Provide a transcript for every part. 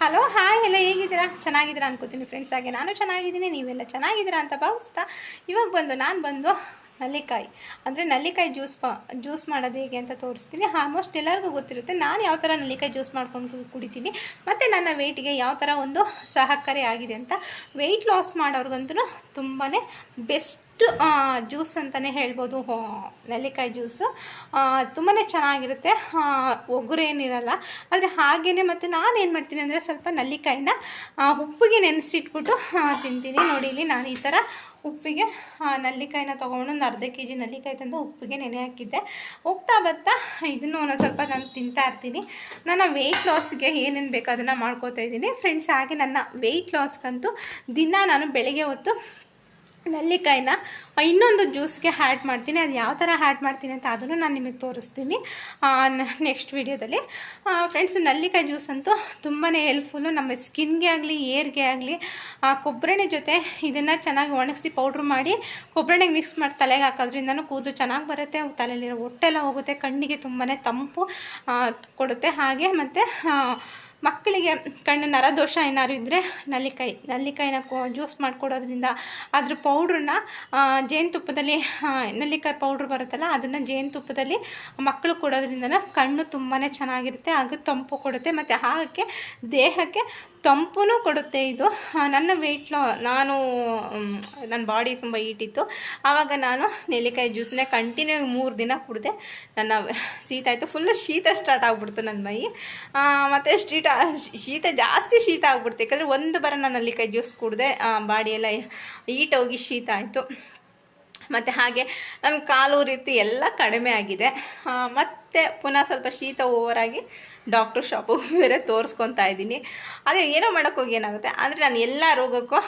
Hello hi ಎಲ್ಲ ಹೇಗಿದ್ದೀರಾ? ಚೆನ್ನಾಗಿದ್ದೀರಾ ಅನ್ಕೋತೀನಿ ಫ್ರೆಂಡ್ಸ್ ಹಾಗೆ. ನಾನು ಚೆನ್ನಾಗಿದ್ದೀನಿ, ನೀವೆಲ್ಲ ಚೆನ್ನಾಗಿದ್ದೀರಾ ಅಂತ ಭಾವಿಸ್ತಾ ಇವಾಗ ಬಂದು ನಾನು ಬಂದು ನಲ್ಲಿಕಾಯಿ. ಅಂದರೆ ನಲ್ಲಿಕಾಯಿ ಜ್ಯೂಸ್ ಪ ಜ್ಯೂಸ್ ಮಾಡೋದು ಹೇಗೆ ಅಂತ ತೋರಿಸ್ತೀನಿ. ಆಲ್ಮೋಸ್ಟ್ ಎಲ್ಲರಿಗೂ ಗೊತ್ತಿರುತ್ತೆ. ನಾನು ಯಾವ ಥರ ನಲ್ಲಿಕಾಯಿ ಜ್ಯೂಸ್ ಮಾಡ್ಕೊಂಡು ಕುಡಿತೀನಿ, ಮತ್ತು ನನ್ನ ವೆಯ್ಟಿಗೆ ಯಾವ ಥರ ಒಂದು ಸಹಕಾರಿ ಆಗಿದೆ ಅಂತ ವೆಯ್ಟ್ ಲಾಸ್ ಮಾಡೋರ್ಗಂತೂ ತುಂಬಾ ಬೆಸ್ಟ್ ಜ್ಯೂಸ್ ಅಂತಲೇ ಹೇಳ್ಬೋದು. ನೆಲ್ಲಿಕಾಯಿ ಜ್ಯೂಸು. ತುಂಬಾ ಚೆನ್ನಾಗಿರುತ್ತೆ. ಆ, ಒಗ್ಗರು ಏನಿರಲ್ಲ. ಆದರೆ ಹಾಗೆಯೇ ಮತ್ತು ನಾನು ಏನು ಮಾಡ್ತೀನಿ ಅಂದರೆ ಸ್ವಲ್ಪ ನಲ್ಲಿಕಾಯಿನ ಉಪ್ಪಿಗೆ ನೆನೆಸಿಟ್ಬಿಟ್ಟು ತಿಂತೀನಿ. ನೋಡಿ ಇಲ್ಲಿ ನಾನು ಈ ಥರ ಉಪ್ಪಿಗೆ ನಲ್ಲಿಕಾಯಿನ ತೊಗೊಂಡು ಒಂದು ಅರ್ಧ ಕೆ ಜಿ ನಲ್ಲಿಕಾಯಿ ತಂದು ಉಪ್ಪಿಗೆ ನೆನೆ ಹಾಕಿದ್ದೆ. ಹೋಗ್ತಾ ಬರ್ತಾ ಇದನ್ನು ಒಂದೊಂದು ಸ್ವಲ್ಪ ನಾನು ತಿಂತಾ ಇರ್ತೀನಿ. ನನ್ನ ವೆಯ್ಟ್ ಲಾಸ್ಗೆ ಏನೇನು ಬೇಕೋ ಅದನ್ನು ಮಾಡ್ಕೋತಾ ಇದ್ದೀನಿ. ಫ್ರೆಂಡ್ಸ್ ಹಾಗೆ ನನ್ನ ವೆಯ್ಟ್ ಲಾಸ್ಗಂತೂ ದಿನ ನಾನು ಬೆಳಗ್ಗೆ ಹೊತ್ತು ನಲ್ಲಿಕಾಯಿನ ಇನ್ನೊಂದು ಜ್ಯೂಸ್ಗೆ ಹ್ಯಾಡ್ ಮಾಡ್ತೀನಿ. ಅದು ಯಾವ ಥರ ಹ್ಯಾಡ್ ಮಾಡ್ತೀನಿ ಅಂತ ಅದನ್ನು ನಾನು ನಿಮಗೆ ತೋರಿಸ್ತೀನಿ. ನೆಕ್ಸ್ಟ್ ವೀಡಿಯೋದಲ್ಲಿ. ಫ್ರೆಂಡ್ಸ್, ನಲ್ಲಿಕಾಯಿ ಜ್ಯೂಸ್ ಅಂತೂ ತುಂಬಾ ಹೆಲ್ಪ್ಫುಲ್ಲು ನಮ್ಮ ಸ್ಕಿನ್ಗೆ ಆಗಲಿ, ಏರ್ಗೆ ಆಗಲಿ ಕೊಬ್ಬರಣೆ ಜೊತೆ ಇದನ್ನು ಚೆನ್ನಾಗಿ ಒಣಗಿಸಿ ಪೌಡ್ರ್ ಮಾಡಿ ಕೊಬ್ಬರಣೆಗೆ ಮಿಕ್ಸ್ ಮಾಡಿ ತಲೆಗೆ ಹಾಕೋದ್ರಿಂದನೂ ಕೂದಲು ಚೆನ್ನಾಗಿ ಬರುತ್ತೆ. ತಲೆಯಲ್ಲಿರೋ ಹೊಟ್ಟೆಲ್ಲ ಹೋಗುತ್ತೆ. ಕಣ್ಣಿಗೆ ತುಂಬಾ ತಂಪು ಕೊಡುತ್ತೆ. ಹಾಗೆ ಮತ್ತು ಮಕ್ಕಳಿಗೆ ಕಣ್ಣು ನರದೋಷ ಏನಾದ್ರು ಇದ್ದರೆ ನಲ್ಲಿಕಾಯಿ, ನಲ್ಲಿಕಾಯಿನ ಜ್ಯೂಸ್ ಮಾಡಿಕೊಡೋದ್ರಿಂದ ಅದ್ರ ಪೌಡ್ರನ್ನ ಜೇನುತುಪ್ಪದಲ್ಲಿ ನೆಲ್ಲಿಕಾಯಿ ಪೌಡ್ರ್ ಬರುತ್ತಲ್ಲ, ಅದನ್ನು ಜೇನುತುಪ್ಪದಲ್ಲಿ ಮಕ್ಕಳು ಕೊಡೋದ್ರಿಂದ ಕಣ್ಣು ತುಂಬಾ ಚೆನ್ನಾಗಿರುತ್ತೆ, ಹಾಗೂ ತಂಪು ಕೊಡುತ್ತೆ, ಮತ್ತು ಹಾಗೆ ದೇಹಕ್ಕೆ ತಂಪು ಕೊಡುತ್ತೆ ಇದು. ನನ್ನ ವೆಯ್ಟ್ ಲಾ ನಾನು ನನ್ನ ಬಾಡಿ ತುಂಬ ಈಟಿತ್ತು ಆವಾಗ ನಾನು ನೆಲ್ಲಿಕಾಯಿ ಜ್ಯೂಸನ್ನೇ ಕಂಟಿನ್ಯೂ ಮೂರು ದಿನ ಕುಡಿದೆ. ನನ್ನ ಶೀತ ಆಯಿತು ಫುಲ್ಲು ಶೀತ ಸ್ಟಾರ್ಟ್ ಆಗಿಬಿಡ್ತು ನನ್ನ ಮೈ. ಮತ್ತು ಶೀತ ಶೀತ ಜಾಸ್ತಿ ಶೀತ ಆಗ್ಬಿಡ್ತು. ಯಾಕಂದರೆ ಒಂದು ಬರ ನಾನು ನೆಲ್ಲಿಕಾಯಿ ಜ್ಯೂಸ್ ಕುಡಿದೆ ಬಾಡಿಯೆಲ್ಲ ಹೋಗಿ ಶೀತ ಆಯಿತು. ಮತ್ತು ಹಾಗೆ ನನ್ನ ಕಾಲು ರೀತಿ ಎಲ್ಲ ಕಡಿಮೆ ಆಗಿದೆ. ಮತ್ತು ಪುನಃ ಸ್ವಲ್ಪ ಶೀತ ಓವರಾಗಿ ಡಾಕ್ಟ್ರ್ ಶಾಪಿಗೆ ಬೇರೆ ತೋರಿಸ್ಕೊತಾ ಇದ್ದೀನಿ. ಅದೇ ಏನೋ ಮಾಡೋಕ್ಕೋಗಿ ಏನಾಗುತ್ತೆ? ಅಂದರೆ ನಾನು ಎಲ್ಲ ರೋಗಕ್ಕೂ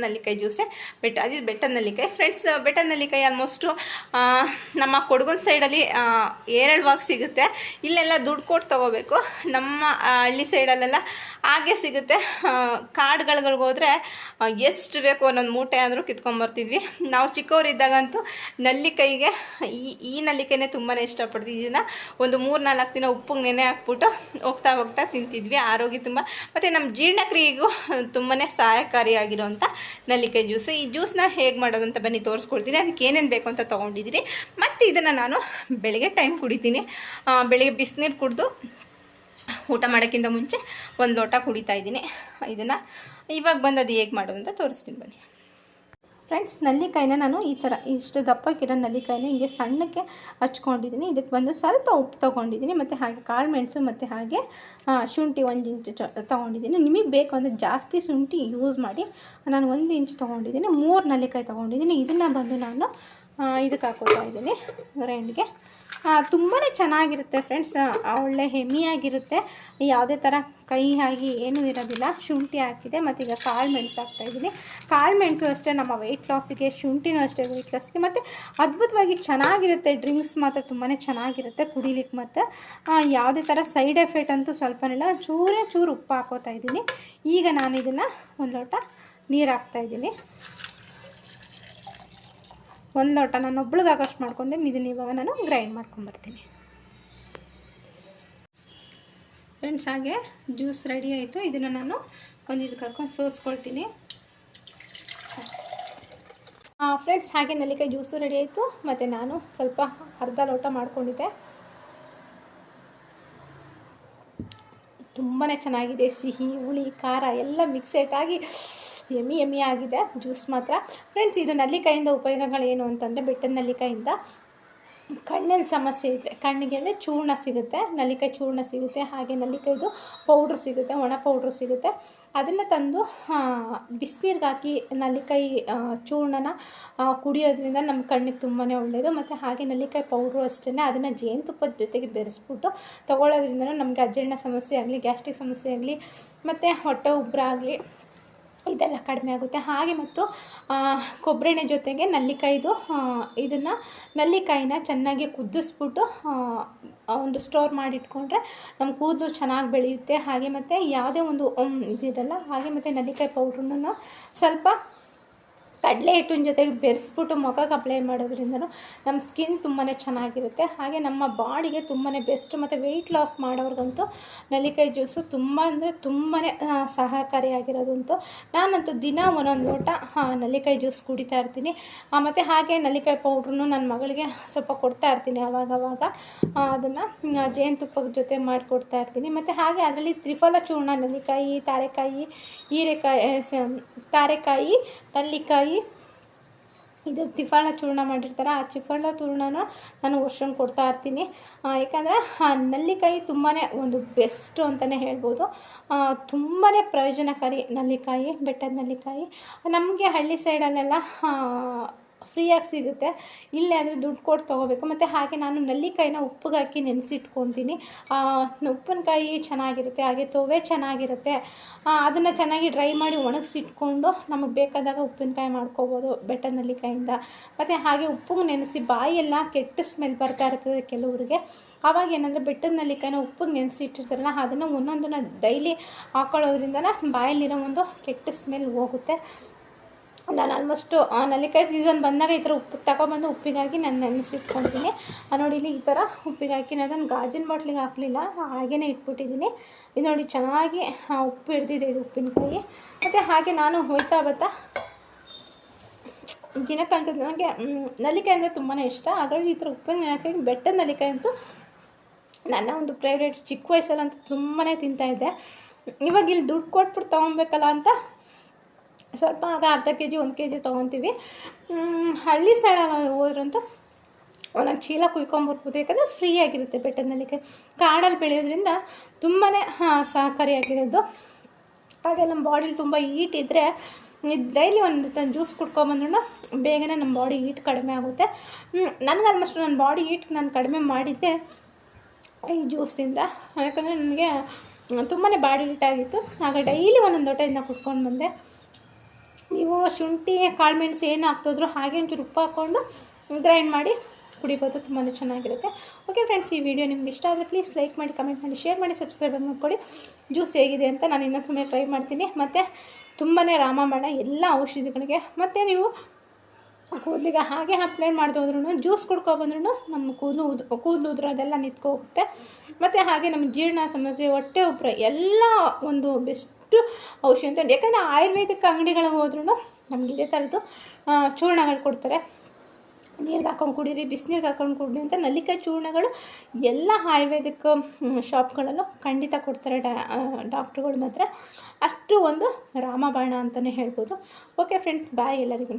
ನಲ್ಲಿಕಾಯಿ ಜ್ಯೂಸೆ, ಬೆಟ್ಟ, ಅದು ಬೆಟ್ಟ ನಲ್ಲಿಕಾಯಿ ಫ್ರೆಂಡ್ಸ್ ಬೆಟ್ಟ ನಲ್ಲಿಕಾಯಿ ಆಲ್ಮೋಸ್ಟು ನಮ್ಮ ಕೊಡಗನ ಸೈಡಲ್ಲಿ ಏರಳವಾಗಿ ಸಿಗುತ್ತೆ. ಇಲ್ಲೆಲ್ಲ ದುಡ್ಡು ಕೊಟ್ಟು ತೊಗೋಬೇಕು. ನಮ್ಮ ಹಳ್ಳಿ ಸೈಡಲ್ಲೆಲ್ಲ ಹಾಗೆ ಸಿಗುತ್ತೆ. ಹೋದರೆ ಎಷ್ಟು ಬೇಕು ಅನ್ನೊಂದು ಮೂಟೆ ಆದರೂ ಕಿತ್ಕೊಂಬರ್ತಿದ್ವಿ ನಾವು ಚಿಕ್ಕವರಿದ್ದಾಗಂತೂ ನಲ್ಲಿಕಾಯಿಗೆ, ಈ ಈ ನಲ್ಲಿಕಾಯಿನೇ ತುಂಬಾ ಇಷ್ಟಪಡ್ತೀವಿ. ಇದನ್ನು ಒಂದು ಮೂರು ನಾಲ್ಕು ದಿನ ಉಪ್ಪಿಗೆ ನೆನೆ ಹಾಕ್ಬಿಟ್ಟು ಹೋಗ್ತಾ ಹೋಗ್ತಾ ತಿಂತಿದ್ವಿ. ಆರೋಗ್ಯ ತುಂಬ, ಮತ್ತು ನಮ್ಮ ಜೀರ್ಣಕ್ರಿಯೆಗೂ ತುಂಬಾ ಸಹಾಯಕಾರಿಯಾಗಿರೋಂಥ ನಲ್ಲಿಕಾಯಿ ಜ್ಯೂಸು ಈ ಜ್ಯೂಸ್ನ ಹೇಗೆ ಮಾಡೋದು ಅಂತ ಬನ್ನಿ ತೋರಿಸ್ಕೊಡ್ತೀನಿ. ಅದಕ್ಕೆ ಏನೇನು ಬೇಕು ಅಂತ ತೊಗೊಂಡಿದ್ದೀರಿ ಮತ್ತು ಇದನ್ನು ನಾನು ಬೆಳಗ್ಗೆ ಟೈಮ್ ಕುಡಿತೀನಿ. ಬೆಳಗ್ಗೆ ಬಿಸಿನೀರು ಕುಡಿದು ಊಟ ಮಾಡೋಕ್ಕಿಂತ ಮುಂಚೆ ಒಂದು ಲೋಟ ಕುಡಿತಾ ಇದ್ದೀನಿ. ಇದನ್ನು ಇವಾಗ ಬಂದು ಅದು ಹೇಗೆ ಮಾಡೋದು ಅಂತ ತೋರಿಸ್ತೀನಿ ಬನ್ನಿ. ಫ್ರೆಂಡ್ಸ್ ನಲ್ಲಿಕಾಯಿನ ನಾನು ಈ ಥರ, ಇಷ್ಟು ದಪ್ಪಕ್ಕಿರೋ ನಲ್ಲಿಕಾಯಿನ ಹಿಂಗೆ ಸಣ್ಣಕ್ಕೆ ಹಚ್ಕೊಂಡಿದ್ದೀನಿ. ಇದಕ್ಕೆ ಬಂದು ಸ್ವಲ್ಪ ಉಪ್ಪು ತೊಗೊಂಡಿದ್ದೀನಿ, ಮತ್ತು ಹಾಗೆ ಕಾಳು ಮೆಣಸು, ಮತ್ತು ಹಾಗೆ ಶುಂಠಿ ಒಂದು ಇಂಚು ಚ, ತೊಗೊಂಡಿದ್ದೀನಿ. ನಿಮಗೆ ಬೇಕು ಅಂದರೆ ಜಾಸ್ತಿ ಶುಂಠಿ ಯೂಸ್ ಮಾಡಿ, ನಾನು ಒಂದು ಇಂಚು ತೊಗೊಂಡಿದ್ದೀನಿ, ಮೂರು ನಲ್ಲಿಕಾಯಿ ತೊಗೊಂಡಿದ್ದೀನಿ. ಇದನ್ನು ಬಂದು ನಾನು ಇದಕ್ಕೆ ಹಾಕೋತಾ ಇದ್ದೀನಿ ಗ್ರೈಂಡ್ಗೆ ತುಂಬಾ ಚೆನ್ನಾಗಿರುತ್ತೆ ಫ್ರೆಂಡ್ಸ್ ಒಳ್ಳೆ ಹೆಮ್ಮಿಯಾಗಿರುತ್ತೆ. ಯಾವುದೇ ಥರ ಕೈ ಆಗಿ ಏನೂ ಇರೋದಿಲ್ಲ. ಶುಂಠಿ ಹಾಕಿದೆ ಮತ್ತು ಈಗ ಕಾಳು ಮೆಣಸು ಹಾಕ್ತಾಯಿದ್ದೀನಿ ಕಾಳು ಮೆಣಸು ಅಷ್ಟೇ, ನಮ್ಮ ವೆಯ್ಟ್ ಲಾಸಿಗೆ ಶುಂಠಿನೂ ಅಷ್ಟೇ ವೆಯ್ಟ್ ಲಾಸ್ಗೆ ಮತ್ತು ಅದ್ಭುತವಾಗಿ ಚೆನ್ನಾಗಿರುತ್ತೆ. ಡ್ರಿಂಕ್ಸ್ ಮಾತ್ರ ತುಂಬಾ ಚೆನ್ನಾಗಿರುತ್ತೆ ಕುಡಿಲಿಕ್ಕೆ ಮತ್ತು. ಯಾವುದೇ ಥರ ಸೈಡ್ ಎಫೆಕ್ಟ್ ಅಂತೂ ಸ್ವಲ್ಪನಿಲ್ಲ ಚೂರೇ ಚೂರು ಉಪ್ಪು ಹಾಕೋತಾ ಇದ್ದೀನಿ. ಈಗ ನಾನು ಇದನ್ನು ಒಂದು ಲೋಟ ನೀರು ಹಾಕ್ತಾಯಿದ್ದೀನಿ ಒಂದು ಲೋಟ ನಾನು ಒಬ್ಳಿಗೆ ಆಗೋಷ್ಟು ಮಾಡ್ಕೊಂಡೆ ಇದನ್ನ ಇವಾಗ ನಾನು ಗ್ರೈಂಡ್ ಮಾಡ್ಕೊಂಬರ್ತೀನಿ ಫ್ರೆಂಡ್ಸ್ ಹಾಗೆ ಜ್ಯೂಸ್ ರೆಡಿ ಆಯಿತು. ಇದನ್ನು ನಾನು ಒಂದು ಇದಕ್ಕೆ ಹಾಕೊಂಡು ಸೋಸ್ಕೊಳ್ತೀನಿ ಫ್ರೆಂಡ್ಸ್ ಹಾಗೆ ನೆಲ್ಲಿಕಾಯಿ ಜ್ಯೂಸು ರೆಡಿ ಆಯಿತು. ಮತ್ತು ನಾನು ಸ್ವಲ್ಪ ಅರ್ಧ ಲೋಟ ಮಾಡ್ಕೊಂಡಿದ್ದೆ. ತುಂಬಾ ಚೆನ್ನಾಗಿದೆ. ಸಿಹಿ ಹುಳಿ ಖಾರ ಎಲ್ಲ ಮಿಕ್ಸೆಟ್ ಆಗಿ ಎಮ್ಮಿ ಎಮ್ಮಿ ಆಗಿದೆ, ಜ್ಯೂಸ್ ಮಾತ್ರ. ಫ್ರೆಂಡ್ಸ್ ಇದು ನಲ್ಲಿಕಾಯಿಂದ ಉಪಯೋಗಗಳೇನು ಅಂತಂದರೆ ಬೆಟ್ಟದ ನಲ್ಲಿಕಾಯಿಂದ ಕಣ್ಣಿನ ಸಮಸ್ಯೆ ಇದೆ. ಕಣ್ಣಿಗೆ ಅಂದರೆ ಚೂರ್ಣ ಸಿಗುತ್ತೆ, ನಲ್ಲಿಕಾಯಿ ಚೂರ್ಣ ಸಿಗುತ್ತೆ, ಹಾಗೆ ನಲ್ಲಿಕಾಯ್ದು ಪೌಡ್ರ್ ಸಿಗುತ್ತೆ, ಒಣ ಪೌಡ್ರ್ ಸಿಗುತ್ತೆ. ಅದನ್ನು ತಂದು ಬಿಸಿನೀರ್ಗೆ ಹಾಕಿ ನಲ್ಲಿಕಾಯಿ ಚೂರ್ಣನ ಕುಡಿಯೋದ್ರಿಂದ ನಮ್ಮ ಕಣ್ಣಿಗೆ ತುಂಬಾ ಒಳ್ಳೆಯದು ಮತ್ತು ಹಾಗೆ ನಲ್ಲಿಕಾಯಿ ಪೌಡ್ರು ಅಷ್ಟೇ ಅದನ್ನು ಜೇನುತುಪ್ಪದ ಜೊತೆಗೆ ಬೆರೆಸ್ಬಿಟ್ಟು ತೊಗೊಳ್ಳೋದ್ರಿಂದ ನಮಗೆ ಅಜೀರ್ಣ ಸಮಸ್ಯೆ ಆಗಲಿ ಗ್ಯಾಸ್ಟ್ರಿಕ್ ಸಮಸ್ಯೆ ಆಗಲಿ, ಮತ್ತು ಹೊಟ್ಟೆ ಉಬ್ಬರ ಆಗಲಿ ಇದೆಲ್ಲ ಕಡಿಮೆ ಆಗುತ್ತೆ. ಹಾಗೆ ಮತ್ತು ಕೊಬ್ಬರಿ ಕೊಬ್ಬರೆಣ್ಣೆ ಜೊತೆಗೆ ನಲ್ಲಿಕಾಯಿದು ಇದನ್ನು ನಲ್ಲಿಕಾಯಿನ ಚೆನ್ನಾಗಿ ಕುದಿಸ್ಬಿಟ್ಟು ಒಂದು ಸ್ಟೋರ್ ಮಾಡಿಟ್ಕೊಂಡ್ರೆ ನಮ್ಮ ಕೂದಲು ಚೆನ್ನಾಗಿ ಬೆಳೆಯುತ್ತೆ. ಹಾಗೆ ಮತ್ತು ಯಾವುದೇ ಒಂದು ಇದಿರಲ್ಲ. ಹಾಗೆ ಮತ್ತು ನಲ್ಲಿಕಾಯಿ ಪೌಡ್ರನ್ನು ಸ್ವಲ್ಪ ಕಡಲೆ ಹಿಟ್ಟಿನ ಜೊತೆಗೆ ಬೆರೆಸ್ಬಿಟ್ಟು ಮುಖಕ್ಕೆ ಅಪ್ಲೈ ಮಾಡೋದ್ರಿಂದನೂ ನಮ್ಮ ಸ್ಕಿನ್ ತುಂಬಾ ಚೆನ್ನಾಗಿರುತ್ತೆ. ಹಾಗೆ ನಮ್ಮ ಬಾಡಿಗೆ ತುಂಬಾ ಬೆಸ್ಟ್ ಮತ್ತು ವೆಯ್ಟ್ ಲಾಸ್ ಮಾಡೋರ್ಗಂತೂ ನೆಲ್ಲಿಕಾಯಿ ಜ್ಯೂಸು ತುಂಬ ಅಂದರೆ ತುಂಬಾ ಸಹಕಾರಿಯಾಗಿರೋದಂತೂ ನಾನಂತೂ ದಿನ ಒಂದೊಂದು ಲೋಟ ನೆಲ್ಲಿಕಾಯಿ ಜ್ಯೂಸ್ ಕುಡಿತಾ ಇರ್ತೀನಿ. ಮತ್ತು ಹಾಗೆ ನೆಲ್ಲಿಕಾಯಿ ಪೌಡ್ರನ್ನು ನನ್ನ ಮಗಳಿಗೆ ಸ್ವಲ್ಪ ಕೊಡ್ತಾ ಇರ್ತೀನಿ ಅವಾಗವಾಗ. ಅದನ್ನು ಜೇನುತುಪ್ಪದ ಜೊತೆ ಮಾಡಿಕೊಡ್ತಾ ಇರ್ತೀನಿ. ಮತ್ತು ಹಾಗೆ ಅದರಲ್ಲಿ ತ್ರಿಫಲ ಚೂರ್ಣ, ನೆಲ್ಲಿಕಾಯಿ, ತಾರೆಕಾಯಿ, ಹೀರೆಕಾಯಿ ತಾರೆಕಾಯಿ ನಲ್ಲಿಕಾಯಿ ಇದು ತಿಫಾಳ ಚೂರ್ಣ ಮಾಡಿರ್ತಾರೆ. ಆ ತಿಫಾಳ ಚೂರ್ಣನ ನಾನು ವರ್ಷನ್ ಕೊಡ್ತಾ ಇರ್ತೀನಿ. ಯಾಕಂದರೆ ಆ ನೆಲ್ಲಿಕಾಯಿ ತುಂಬಾ ಒಂದು ಬೆಸ್ಟು ಅಂತಲೇ ಹೇಳ್ಬೋದು. ತುಂಬಾ ಪ್ರಯೋಜನಕಾರಿ ನಲ್ಲಿಕಾಯಿ, ಬೆಟ್ಟದ ನೆಲ್ಲಿಕಾಯಿ. ನಮಗೆ ಹಳ್ಳಿ ಸೈಡಲ್ಲೆಲ್ಲ ಫ್ರೀಯಾಗಿ ಸಿಗುತ್ತೆ. ಇಲ್ಲೇ ಅಂದರೆ ದುಡ್ಡು ಕೊಟ್ಟು ತೊಗೋಬೇಕು. ಮತ್ತು ಹಾಗೆ ನಾನು ನಲ್ಲಿಕಾಯಿನ ಉಪ್ಪಿಗೆ ಹಾಕಿ ನೆನೆಸಿಟ್ಕೊತೀನಿ. ಉಪ್ಪಿನಕಾಯಿ ಚೆನ್ನಾಗಿರುತ್ತೆ, ಹಾಗೆ ತೋವೆ ಚೆನ್ನಾಗಿರುತ್ತೆ. ಅದನ್ನು ಚೆನ್ನಾಗಿ ಡ್ರೈ ಮಾಡಿ ಒಣಗಿಸಿಟ್ಕೊಂಡು ನಮಗೆ ಬೇಕಾದಾಗ ಉಪ್ಪಿನಕಾಯಿ ಮಾಡ್ಕೋಬೋದು ಬೆಟ್ಟ ನಲ್ಲಿಕಾಯಿಂದ. ಮತ್ತು ಹಾಗೆ ಉಪ್ಪಿಗೆ ನೆನೆಸಿ ಬಾಯೆಲ್ಲ ಕೆಟ್ಟ ಸ್ಮೆಲ್ ಬರ್ತಾ ಇರ್ತದೆ ಕೆಲವರಿಗೆ. ಆವಾಗ ಏನಂದರೆ ಬೆಟ್ಟದ ನಲ್ಲಿಕಾಯಿನ ಉಪ್ಪಿಗೆ ನೆನೆಸಿಟ್ಟಿರ್ತಾರಲ್ಲ, ಅದನ್ನು ಒಂದೊಂದನ್ನು ಡೈಲಿ ಹಾಕೊಳ್ಳೋದ್ರಿಂದ ಬಾಯಲ್ಲಿರೋ ಒಂದು ಕೆಟ್ಟ ಸ್ಮೆಲ್ ಹೋಗುತ್ತೆ. ನಾನು ಆಲ್ಮೋಸ್ಟು ನಲ್ಲಿಕಾಯಿ ಸೀಸನ್ ಬಂದಾಗ ಈ ಥರ ಉಪ್ಪು ತಗೊಬಂದು ಉಪ್ಪಿಗಾಗಿ ನಾನು ನೆನೆಸಿಟ್ಕೊತೀನಿ. ನೋಡಿ ಇಲ್ಲಿ ಈ ಥರ ಉಪ್ಪಿಗೆ ಹಾಕಿ ನಾನು ಗಾಜಿನ ಬಾಟ್ಲಿಗೆ ಹಾಕಲಿಲ್ಲ ಹಾಗೇ ಇಟ್ಬಿಟ್ಟಿದ್ದೀನಿ. ಇದು ನೋಡಿ ಚೆನ್ನಾಗಿ ಉಪ್ಪು ಹಿಡ್ದಿದೆ ಇದು ಉಪ್ಪಿನಕಾಯಿ ಮತ್ತು ಹಾಗೆ ನಾನು ಹೋಯ್ತಾ ಬತ್ತಾ ಅಂತ ನನಗೆ ನಲ್ಲಿಕಾಯಿ ಅಂದರೆ ತುಂಬಾ ಇಷ್ಟ. ಹಾಗಾಗಿ ಈ ಥರ ಉಪ್ಪಿನ ನೆನಕಾಯಿ ಬೆಟ್ಟ ನಲ್ಲಿಕಾಯಿ ಅಂತೂ ನನ್ನ ಒಂದು ಫೇವ್ರೇಟ್ ಚಿಕ್ಕ ವಯಸ್ಸಲ್ಲಂತೂ ತುಂಬಾ ತಿಂತಾಯಿದ್ದೆ ಇವಾಗ ಇಲ್ಲಿ ದುಡ್ಡು ಕೊಟ್ಬಿಟ್ಟು ತೊಗೊಬೇಕಲ್ಲ ಅಂತ ಸ್ವಲ್ಪ ಆಗ ಅರ್ಧ ಕೆ ಜಿ, ಒಂದು ಕೆ ಜಿ ತೊಗೊತೀವಿ. ಹಳ್ಳಿ ಸೈಡ್ ಹೋದ್ರಂತೂ ಒಂದೊಂದು ಚೀಲ ಕುಯ್ಕೊಂಬರ್ಬೋದು ಯಾಕಂದರೆ ಫ್ರೀ ಆಗಿರುತ್ತೆ ಬೆಟ್ಟದ ನೆಲ್ಲಿಕಾಯಿ ಕಾಡಲ್ಲಿ ಬೆಳೆಯೋದ್ರಿಂದ ತುಂಬಾ ಸಹಕಾರಿಯಾಗಿರೋದು. ಹಾಗೆ ನಮ್ಮ ಬಾಡಿಲಿ ತುಂಬ ಹೀಟ್ ಇದ್ದರೆ ಡೈಲಿ ಒಂದು ಜ್ಯೂಸ್ ಕುಡ್ಕೊಂಬಂದ್ರೂ ಬೇಗನೆ ನಮ್ಮ ಬಾಡಿ ಹೀಟ್ ಕಡಿಮೆ ಆಗುತ್ತೆ. ನನಗೆ ಆಲ್ಮೋಸ್ಟ್ ನನ್ನ ಬಾಡಿ ಹೀಟ್ ನಾನು ಕಡಿಮೆ ಮಾಡಿದ್ದೆ ಈ ಜ್ಯೂಸಿಂದ ಯಾಕಂದರೆ ನನಗೆ ತುಂಬಾ ಬಾಡಿ ಹೀಟ್ ಆಗಿತ್ತು. ಆಗ ಡೈಲಿ ಒಂದೊಂದು ಲೋಟದಿಂದ ಕುಡ್ಕೊಂಡು ಬಂದೆ. ನೀವು ಶುಂಠಿ ಕಾಳುಮೆಣಸು ಏನು ಹಾಕ್ತಿದ್ರು ಹಾಗೆ ಒಂಚೂರು ಉಪ್ಪು ಹಾಕ್ಕೊಂಡು ಗ್ರೈಂಡ್ ಮಾಡಿ ಕುಡಿಬೋದು ತುಂಬಾ ಚೆನ್ನಾಗಿರುತ್ತೆ. ಓಕೆ ಫ್ರೆಂಡ್ಸ್ ಈ ವಿಡಿಯೋ ನಿಮ್ಗೆ ಇಷ್ಟ ಆದರೆ ಪ್ಲೀಸ್ ಲೈಕ್ ಮಾಡಿ ಕಮೆಂಟ್ ಮಾಡಿ ಶೇರ್ ಮಾಡಿ ಸಬ್ಸ್ಕ್ರೈಬ್ ಮಾಡ್ಕೊಳ್ಳಿ. ಜ್ಯೂಸ್ ಹೇಗಿದೆ ಅಂತ ನಾನು ಇನ್ನೊಂದು ಸುಮ್ಮನೆ ಟ್ರೈ ಮಾಡ್ತೀನಿ. ಮತ್ತು ತುಂಬಾ ರಾಮಬಾಣ, ಎಲ್ಲ ಔಷಧಿಗಳಿಗೆ. ಮತ್ತು ನೀವು ಕೂದಲಿಗೆ ಹಾಗೆ ಅಪ್ಲೈ ಮಾಡ್ದೆ ಹೋದ್ರೂ ಜ್ಯೂಸ್ ಕುಡ್ಕೊಬಂದ್ರೂ ನಮ್ಮ ಕೂದಲು ಉದ್, ಕೂದಲು ಉದುರೋದೆಲ್ಲ ನಿಂತ್ಕೋಗುತ್ತೆ. ಮತ್ತು ಹಾಗೆ ನಮ್ಮ ಜೀರ್ಣ ಸಮಸ್ಯೆ, ಹೊಟ್ಟೆ ಉಪ್ರ ಎಲ್ಲ ಒಂದು ಬೆಸ್ಟು ಔಷಧಿ ಅಂತ ಯಾಕಂದರೆ ಆಯುರ್ವೇದಿಕ್ ಅಂಗಡಿಗಳಿಗೆ ಹೋದ್ರೂ ನಮ್ಗೆ ಇದೇ ಥರದ್ದು ಚೂರ್ಣಗಳು ಕೊಡ್ತಾರೆ. ನೀರಿಗೆ ಹಾಕೊಂಡು ಕುಡೀರಿ, ಬಿಸಿನೀರಿಗೆ ಹಾಕೊಂಡು ಕುಡಿ ಅಂತ ನಲ್ಲಿಕಾಯಿ ಚೂರ್ಣಗಳು ಎಲ್ಲ ಆಯುರ್ವೇದಿಕ್ ಶಾಪ್ಗಳಲ್ಲೂ ಖಂಡಿತ ಕೊಡ್ತಾರೆ ಡಾ ಡಾಕ್ಟ್ರುಗಳು ಮಾತ್ರ. ಅಷ್ಟು ಒಂದು ರಾಮಬಾಣ ಅಂತಲೇ ಹೇಳ್ಬೋದು. ಓಕೆ ಫ್ರೆಂಡ್ಸ್ ಬಾಯ್ ಎಲ್ಲರಿಗೂ.